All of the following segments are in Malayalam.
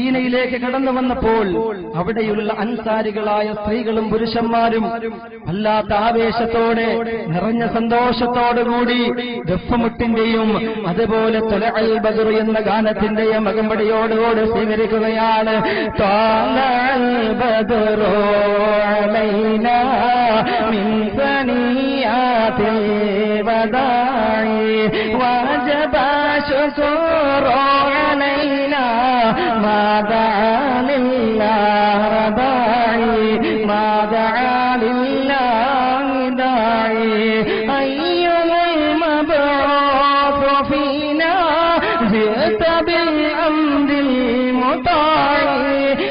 മദീനയിലേക്ക് കടന്നു വന്നപ്പോൾ അവിടെയുള്ള അൻസാരികളായ സ്ത്രീകളും പുരുഷന്മാരും വല്ലാത്ത ആവേശത്തോടെ നിറഞ്ഞ സന്തോഷത്തോടുകൂടി ദഫമുട്ടിന്റെയും അതുപോലെ തൊലഅൽ ബദർ എന്ന ഗാനത്തിന്റെയും അകമ്പടിയോടുകൂടി സ്വീകരിക്കുകയാണ്. ത്വാലഅൽ ما دعا لله داعي ما دعا لله داعي؟ أيها المبعوث فينا جئت بالأمر المطاع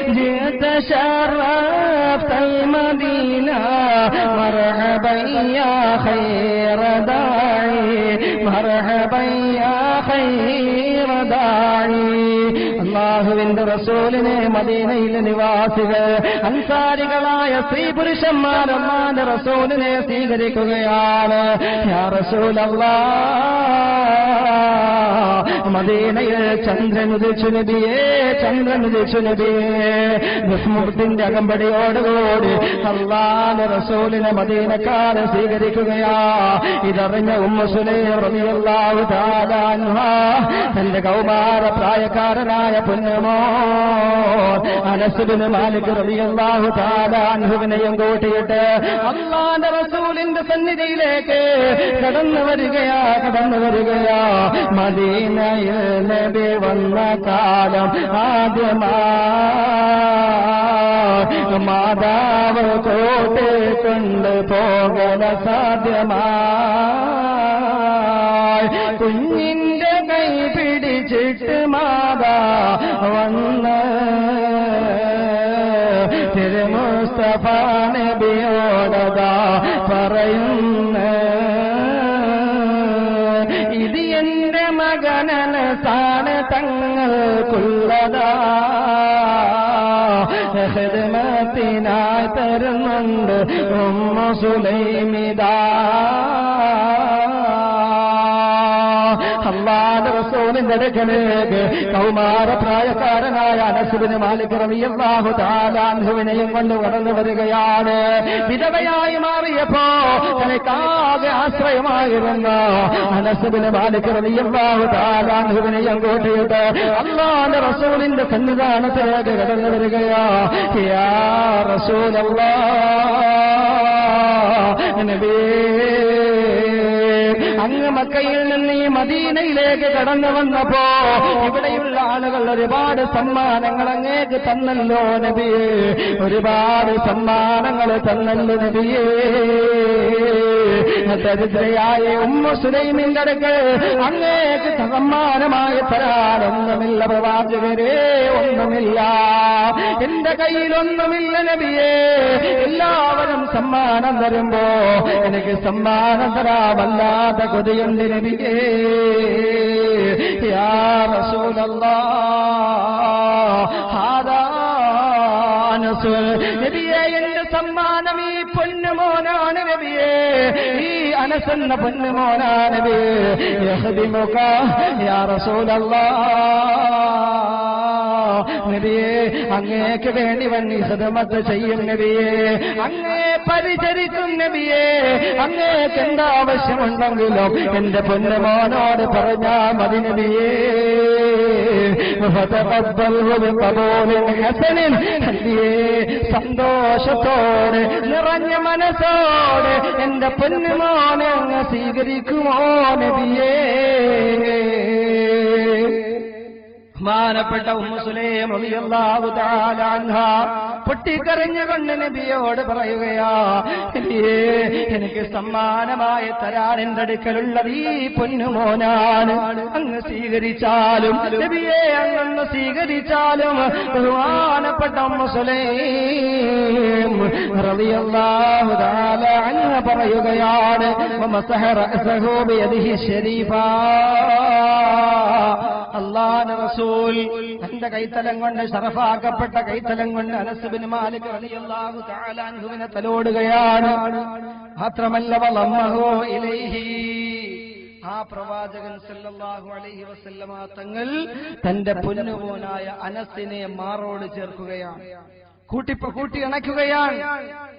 جئت شرفت المدينة. مرحبا يا خير داعي. مرحبا يا خير داعي. അള്ളാഹുവിന്റെ റസൂലിനെ മദീനയിലെ നിവാസികൾ അൻസാരികളായ സ്ത്രീ പുരുഷന്മാർ റസൂലിനെ സ്വീകരിക്കുകയാണ്. മദീനയിൽ ചന്ദ്രൻ ഉദിച്ചു നബിയേ ചന്ദ്രൻ ഉദിച്ചു നബിയേ. വിസ്മൃത്തിന്റെ അകമ്പടിയോടുകൂടി അള്ളാന്റെ റസൂലിനെ മദീനക്കാരെ സ്വീകരിക്കുകയാ. ഇതറിഞ്ഞ ഉമ്മുസുലൈറിയാവു തന്റെ കൗമാര പ്രായക്കാരനായ പൊന്നുമോ അനസുബിന് മാലിക് റബിയല്ലാഹു താലാൻഹുവിനെയും കൂട്ടിയിട്ട് അള്ളാന്റെ റസൂലിന്റെ സന്നിധിയിലേക്ക് കടന്നു വരികയാ കടന്നു വരികയാ. മദീനയിൽ നബി വന്ന കാലം ആദ്യമാ. മാതാവ് കോട്ട് കൊണ്ട് പോകല സാധ്യമാ. കുഞ്ഞിന്റെ കൈ പിടിച്ചിട്ട് മാതാ വന്ന് തിരുമുസ്തഫ പറയുന്ന. ഇത് എന്റെ മകനസാണ് തങ്ങൾക്കുള്ളതാ. ഹൃദമത്തിനായി തരുന്നുണ്ട് ഉമ്മ സുലൈമിതാ. റസൂലിന്റെ കൗമാരപ്രായക്കാരനായ കൗമാര പ്രായക്കാരനായ അനസുബിന് മാലിക് താലാൻഹുവിനെയും കൊണ്ട് വളർന്നു വരികയാണ്. വിധവയായി മാറിയപ്പോ തനിക്കാകെ ആശ്രയമായിരുന്ന. അനസുബിന് മാലിക് താലാൻഹുവിനെയും കൂട്ടിയിട്ട് അള്ളാന്റെ റസൂലിന്റെ സന്നിധാനത്തിലേക്ക് കടന്നു വരികയാ. റസൂലല്ലാ അങ്ങ് മക്കയിൽ നിന്ന് ഈ മദീനയിലേക്ക് കടന്നു വന്നപ്പോ ഇവിടെയുള്ള ആളുകൾ ഒരുപാട് സമ്മാനങ്ങൾ അങ്ങേക്ക് തന്നല്ലോ നബിയേ. ഒരുപാട് സമ്മാനങ്ങൾ തന്നല്ലോ നബിയേ. ദരിദ്രയായ ഉമ്മ സുലൈമിന്റെ അങ്ങേക്ക് സമ്മാനമായി തരാനൊന്നുമില്ല പ്രവാചകരെ ഒന്നുമില്ല. എന്റെ കയ്യിലൊന്നുമില്ല നബിയേ. എല്ലാവരും സമ്മാനം തരുമ്പോ എനിക്ക് സമ്മാനം തരാമല്ലാത്ത കൊതിയുണ്ട് നബിയേ. യാ റസൂലല്ലാ. ഹാദാ. നബിയേ എന്റെ ഈ അനസെന്ന പൊന്നുമോനാണ് നബിയേ യഹ്ദിമുക യാ റസൂലല്ലാ. നബിയെ അങ്ങേക്ക് വേണ്ടി വന്നി സദമത്ത് ചെയ്യും നബിയെ. അങ്ങേ പരിചരിക്കും നബിയെ. അങ്ങേക്ക് എന്താവശ്യമുണ്ടെങ്കിലും എന്റെ പൊന്നുമോനോട് പറഞ്ഞാ മതി നബിയേ. സന്തോഷത്തോടെ നിറഞ്ഞ മനസ്സോടെ എന്റെ പൊന്നുമോനെ അങ്ങ് സ്വീകരിക്കുമോ നബിയേ? ബഹുമാനപ്പെട്ട ഉമ്മസുലേ റളിയല്ലാഹു പൊട്ടിക്കരഞ്ഞുകൊണ്ട് നബിയോട് പറയുകയാ എനിക്ക് സമ്മാനമായി തരാൻ എന്റെ അടുക്കലുള്ളത് ഈ പൊന്നുമോനാണ് അങ്ങ് സ്വീകരിച്ചാലും നബിയെ അങ്ങ് സ്വീകരിച്ചാലും ബഹുമാനപ്പെട്ട അങ്ങ് പറയുകയാണ് ശരീഫാ. അള്ളാഹ് റസൂൽ തന്റെ കൈത്തലം കൊണ്ട് ഷറഫാക്കപ്പെട്ട കൈത്തലം കൊണ്ട് അനസുബിന് മാലിക് അലിയല്ലാഹു തആല അൻഹുവിനെ തലോടുകയാണ്. മാത്രമല്ല വളമ്മഹോ ഇലൈഹി. ആ പ്രവാചകൻ സല്ലല്ലാഹു അലൈഹി വസല്ലമ തങ്ങൾ തന്റെ പൊന്നുപോനായ അനസിനെ മാറോട് ചേർക്കുകയാണ്. കൂട്ടിപ്പ കൂട്ടി അണയ്ക്കുകയാണ്.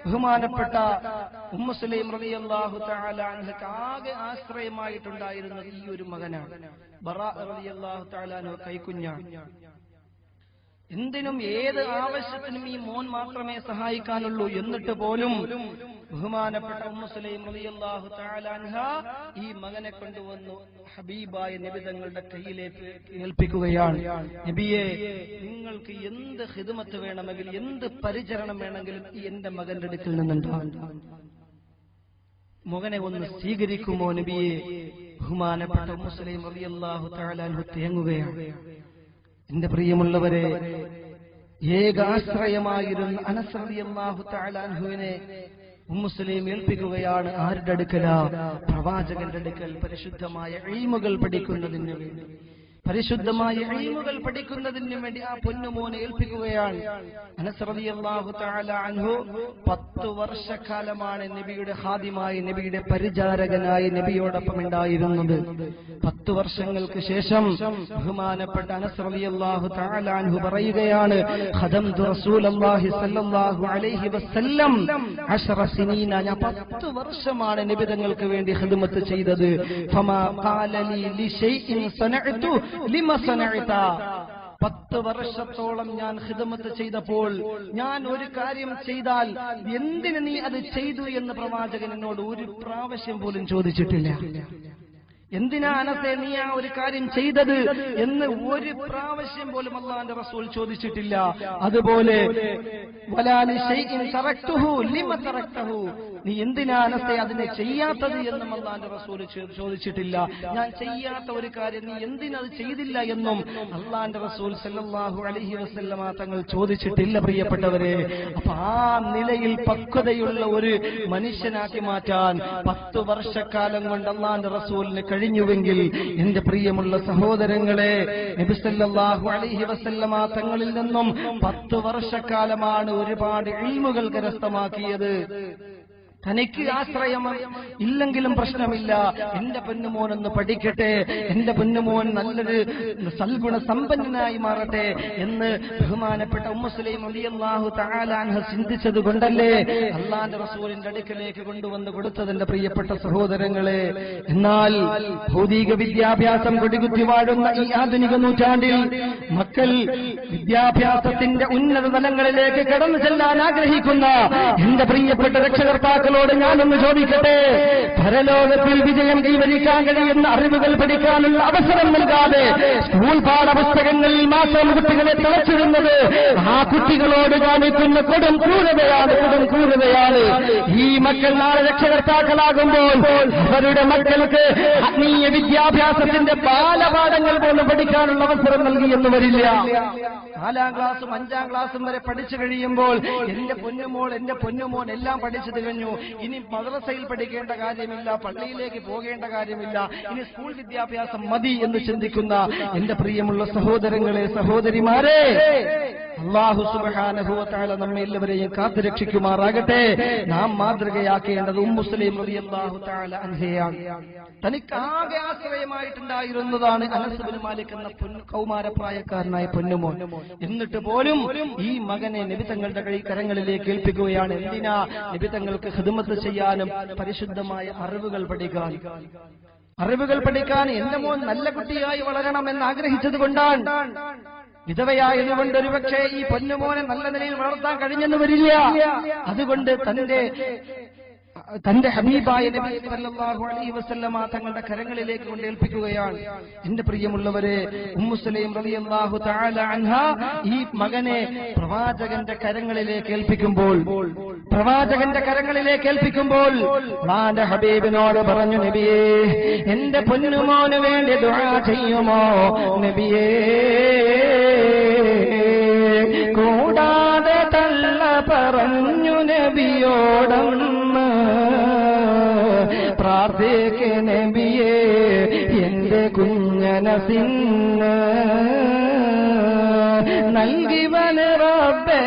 ബഹുമാനപ്പെട്ട ഉമ്മുസ്ലീം തആല അൻഹക്ക് ആകെ ആശ്രയമായിട്ടുണ്ടായിരുന്നത് ഈ ഒരു മകനാണ്. ബറാ കൈക്കുഞ്ഞാണ്. എന്തിനും ഏത് ആവശ്യത്തിനും ഈ മോൻ മാത്രമേ സഹായിക്കാനുള്ളൂ എന്നിട്ട് പോലും ബഹുമാനപ്പെട്ട ഉമ്മുസ്ലൈം റളിയല്ലാഹു ഈ മകനെ കൊണ്ടുവന്നു ഹബീബായ നിബിതങ്ങളുടെ കയ്യിലേക്ക് ഏൽപ്പിക്കുകയാണ്. നബിയെ നിങ്ങൾക്ക് എന്ത് ഹിദമത്ത് വേണമെങ്കിലും എന്ത് പരിചരണം വേണമെങ്കിലും ഈ എന്റെ മകന്റെ അടുക്കൽ നിന്നുണ്ടാകും മകനെ ഒന്ന് സ്വീകരിക്കുമോ നബിയെ? ബഹുമാനപ്പെട്ട മുസ്ലിം റളിയല്ലാഹു തആല അൻഹു തേങ്ങുകയാണ് എന്റെ പ്രിയമുള്ളവരെ ഏക ആശ്രയമായിരുന്ന ഏകാശ്രയമായിരുന്ന അള്ളാഹു താലാൻഹുവിനെ മുസ്ലിം ഏൽപ്പിക്കുകയാണ്. ആരുടെ അടുക്കല? പ്രവാചകന്റെ അടുക്കൽ പരിശുദ്ധമായ എയിമുകൾ പഠിക്കുന്നതിന് വേണ്ടി. പരിശുദ്ധമായ ഇഴിമുകൾ പഠിക്കുന്നതിന് വേണ്ടി ആ പൊന്നുമോനെ ഏൽപ്പിക്കുകയാണ്. അനസ്രതിയല്ലാഹു അൻഹു പത്ത് വർഷക്കാലമാണ് നബിയുടെ ഹാദിമായി നബിയുടെ പരിചാരകനായി നബിയോടൊപ്പം ഉണ്ടായിരുന്നത്. പത്ത് വർഷങ്ങൾക്ക് ശേഷം ബഹുമാനപ്പെട്ട അനസ്രതിയല്ലാഹു തആല അൻഹു പറയുകയാണ് ഖദംതു റസൂലല്ലാഹി അലൈഹി വസല്ലം അശറ ഞാൻ പത്ത് വർഷമാണ് നബി തങ്ങൾക്ക് വേണ്ടി ഖിദ്മത്ത് ചെയ്തത്. ഫമാ ഖാല ലിശൈഇൻ സനഅതു പത്ത് വർഷത്തോളം ഞാൻ ഹിതമത്ത് ചെയ്തപ്പോൾ ഞാൻ ഒരു കാര്യം ചെയ്താൽ എന്തിന് നീ അത് ചെയ്തു എന്ന് പ്രവാചകൻ എന്നോട് ഒരു പ്രാവശ്യം പോലും ചോദിച്ചിട്ടില്ല. എന്തിനാ അനസെ നീ ആ ഒരു കാര്യം ചെയ്തത് എന്ന് ഒരു പ്രാവശ്യം പോലും അള്ളാന്റെ റസൂൽ ചോദിച്ചിട്ടില്ല. അതുപോലെ നീ എന്തിനാ അനസെ അതിനെ ചെയ്യാത്തത് എന്നും അള്ളാന്റെ റസൂൽ ചോദിച്ചിട്ടില്ല. ഞാൻ ചെയ്യാത്ത ഒരു കാര്യം നീ എന്തിനത് ചെയ്തില്ല എന്നും അള്ളാന്റെ റസൂൽ സല്ലാഹു അലഹി വസല്ലമ തങ്ങൾ ചോദിച്ചിട്ടില്ല പ്രിയപ്പെട്ടവരെ. അപ്പൊ ആ നിലയിൽ പക്വതയുള്ള ഒരു മനുഷ്യനാക്കി മാറ്റാൻ പത്ത് വർഷക്കാലം കൊണ്ട് അള്ളാന്റെ റസൂലിന് കഴിഞ്ഞുവെങ്കിൽ എന്റെ പ്രിയമുള്ള സഹോദരങ്ങളെ വസല്ലമ തങ്ങളിൽ നിന്നും പത്ത് വർഷക്കാലമാണ് ഒരുപാട് ഇൽമുകൾ കരസ്ഥമാക്കിയത്. തനിക്ക് ആശ്രയം ഇല്ലെങ്കിലും പ്രശ്നമില്ല. എന്റെ പൊന്നുമോനൊന്ന് പഠിക്കട്ടെ. എന്റെ പൊന്നുമോൻ നല്ലൊരു സൽഗുണ സമ്പന്നനായി മാറട്ടെ എന്ന് ബഹുമാനപ്പെട്ട ഉമ്മസ്ലിം അലിയല്ലാഹു തആലാൻഹ ചിന്തിച്ചത് കൊണ്ടല്ലേ അള്ളാന്റെ റസൂലിന്റെ അടുക്കലേക്ക് കൊണ്ടുവന്ന് കൊടുത്തതിന്റെ പ്രിയപ്പെട്ട സഹോദരങ്ങളെ. എന്നാൽ ഭൗതിക വിദ്യാഭ്യാസം കൊടികുത്തി വാഴുന്ന ഈ ആധുനിക നൂറ്റാണ്ടിൽ മക്കൾ വിദ്യാഭ്യാസത്തിന്റെ ഉന്നത തലങ്ങളിലേക്ക് കടന്നു ചെല്ലാൻ ആഗ്രഹിക്കുന്ന എന്റെ പ്രിയപ്പെട്ട രക്ഷകർത്താക്കളോട് ഞാനൊന്ന് ചോദിക്കട്ടെ? പരലോകത്തിൽ വിജയം കൈവരിക്കാൻ കഴിയുന്ന അറിവുകൾ പഠിക്കാനുള്ള അവസരം നൽകാതെ സ്കൂൾ പാഠപുസ്തകങ്ങളിൽ മാത്രം കുട്ടികളെ തിളച്ചിടുന്നത് ആ കുട്ടികളോട് കാണിക്കുന്ന കൊടും ക്രൂരതയാണ് കൊടും ക്രൂരതയാണ്. ഈ മക്കൾ നാളെ രക്ഷകർത്താക്കളാകുമ്പോൾ അവരുടെ മക്കൾക്ക് ആത്മീയ വിദ്യാഭ്യാസത്തിന്റെ ബാലപാഠങ്ങൾ പോലും പഠിക്കാനുള്ള അവസരം നൽകിയെന്ന് വരില്ല. നാലാം ക്ലാസ്സും അഞ്ചാം ക്ലാസ്സും വരെ പഠിച്ചു കഴിയുമ്പോൾ എന്റെ പൊന്നുമോൾ എന്റെ പൊന്നുമോൻ എല്ലാം പഠിച്ചു തികഞ്ഞു. ഇനി മദ്രസയിൽ പഠിക്കേണ്ട കാര്യമില്ല പള്ളിയിലേക്ക് പോകേണ്ട കാര്യമില്ല. ഇനി സ്കൂൾ വിദ്യാഭ്യാസം മതി എന്ന് ചിന്തിക്കുന്ന എന്റെ പ്രിയമുള്ള സഹോദരങ്ങളെ സഹോദരിമാരെ അള്ളാഹു സുബാനുഭവത്താല നമ്മെ എല്ലാവരെയും കാത്തുരക്ഷിക്കുമാറാകട്ടെ. നാം മാതൃകയാക്കേണ്ടത് ഉമ്മുസ്ലിം റളിയല്ലാഹു തആല അൻഹയാണ്. തനിക്ക് ആശ്രയമായിട്ടുണ്ടായിരുന്നതാണ് അനസുബിന് മാലിക് എന്ന കൗമാരപ്രായക്കാരനായ പൊന്നുമോൻ. എന്നിട്ട് പോലും ഈ മകനെ നിബിതങ്ങളുടെ കൈ കരങ്ങളിലേക്ക് ഏൽപ്പിക്കുകയാണ്. എന്തിനാ? നിബിതങ്ങൾക്ക് ഹിദമത്ത് ചെയ്യാനും പരിശുദ്ധമായ അറിവുകൾ പഠിക്കാൻ. അറിവുകൾ പഠിക്കാൻ എന്റെ മോൻ നല്ല കുട്ടിയായി വളരണമെന്ന് ആഗ്രഹിച്ചത് കൊണ്ടാണ്. വിധവയായതുകൊണ്ട് ഒരുപക്ഷെ ഈ പൊന്നുമോനെ നല്ല നിലയിൽ വളർത്താൻ കഴിഞ്ഞെന്ന് വരില്ല. അതുകൊണ്ട് തന്റെ തന്റെ ഹബീബായ നബി സല്ലല്ലാഹു അലൈഹി വസല്ലമ തങ്ങളുടെ കരങ്ങളിലേക്ക് കൊണ്ട് ഏൽപ്പിക്കുകയാണ്. എന്റെ പ്രിയമുള്ളവരെ ഉമ്മുസ്ലീം റളിയല്ലാഹു തആല ഈ മകനെ പ്രവാചകന്റെ കരങ്ങളിലേക്ക് ഏൽപ്പിക്കുമ്പോൾ പ്രവാചകന്റെ കരങ്ങളിലേക്ക് ഏൽപ്പിക്കുമ്പോൾ ഹബീബിനോട് പറഞ്ഞു നബിയേ എന്റെ പൊന്നുമോന് വേണ്ടി ദുആ ചെയ്യുമോ? നബിയേ പറഞ്ഞു നബിയോടമ്മ പ്രാർത്ഥിക്ക് നബിയെ എന്റെ കുഞ്ഞനസിന്ന്. നൽകി റബ്ബേ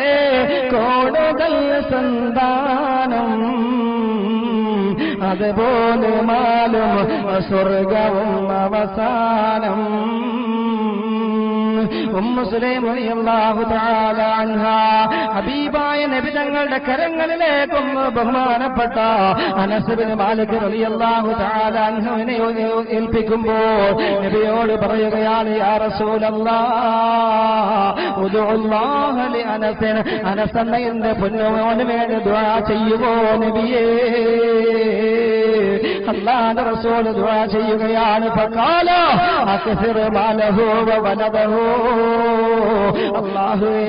കോടതൽ സന്താനം. അതുപോലെ മാലും സ്വർഗവും അവസാനം. ഉമ്മ സുലൈം റളിയല്ലാഹു തആല ഹബീബായ നബി തങ്ങളുടെ കരങ്ങളിലേക്കും ബഹുമാനപ്പെട്ട അനസ് ബിൻ മാലിക് റളിയല്ലാഹു തആല ഏൽപ്പിക്കുമ്പോൾ നബിയോട് പറയുകയാണ് യാ റസൂലല്ലാഹ് ലി അനസ് പൊന്നുമോന് വേണ്ടി ദുആ ചെയ്യുമോ നബിയേ? അള്ളാന്റെ റസൂൽ ദുആ ചെയ്യുകയാണ്. ഫഖാല അക്സിർ മാലഹു വ വലദഹു അല്ലാഹുവേ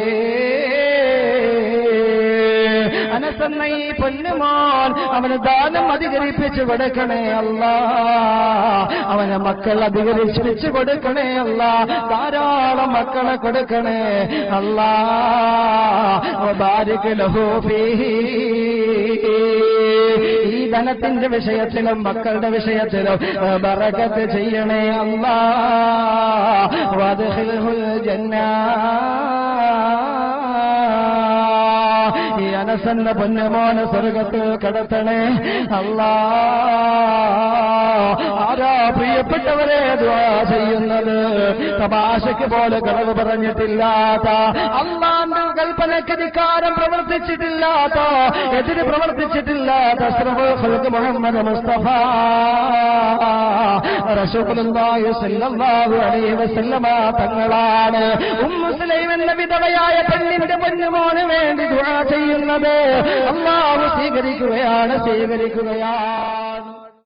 അനസെന്ന പൊന്നുമോൻ അവന് ദാനം അധികരിപ്പിച്ചു കൊടുക്കണേ അല്ല. അവന് മക്കൾ അധികരിച്ചു കൊടുക്കണേ അല്ല. ധാരാളം മക്കളെ കൊടുക്കണേ അല്ലാ. ബാരിക് ലഹൂഫീ ഈ ധനത്തിന്റെ വിഷയത്തിലും മക്കളുടെ വിഷയത്തിലും ബറകത്ത് ചെയ്യണേ വദ്ഖിൽഹുൽ ജന്നാ. ഈ അനസന്ന പൊന്നമോന സ്വർഗത്തിൽ കടത്തണേ അല്ലാ. ആരാ പ്രിയപ്പെട്ടവരെ ചെയ്യുന്നത്? തമാശയ്ക്ക് പോലെ കളവ് പറഞ്ഞിട്ടില്ലാത്ത അള്ളാന്റെ ധിക്കാരം പ്രവർത്തിച്ചിട്ടില്ലാത്ത എതിര് പ്രവർത്തിച്ചിട്ടില്ലാത്ത മുഹമ്മദ് മുസ്തഫ. തങ്ങളാണ് ഉമ്മുസ്ലൈം എന്ന വിധവയായ പെണ്ണിന്റെ പൊന്നുമോന് വേണ്ടി ദുആ ചെയ്യുന്നത്. അള്ളാഹു സ്വീകരിക്കുകയാണ് സ്വീകരിക്കുകയാണ്.